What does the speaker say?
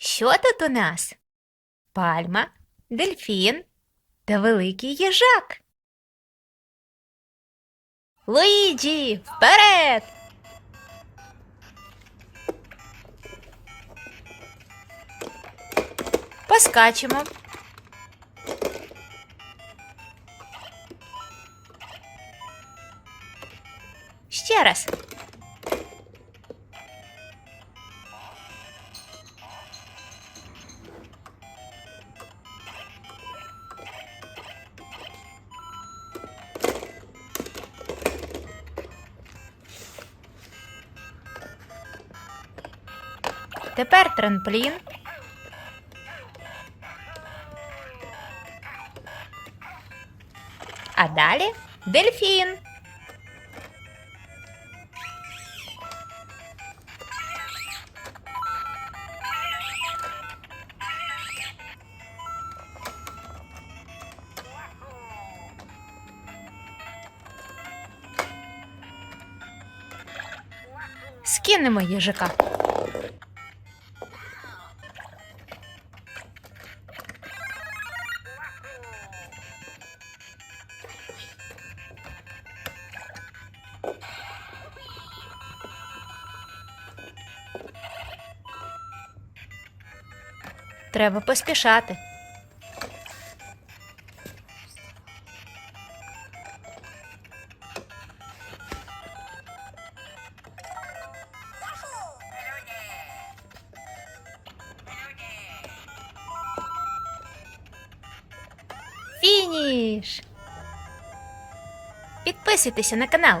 Що тут у нас? Пальма, дельфін та великий їжак. Луїджі, вперед! Поскачемо. Ще раз. Тепер трамплін. А далі дельфін. Скинемо їжака. Треба поспішати. Фініш! Підписуйтеся на канал.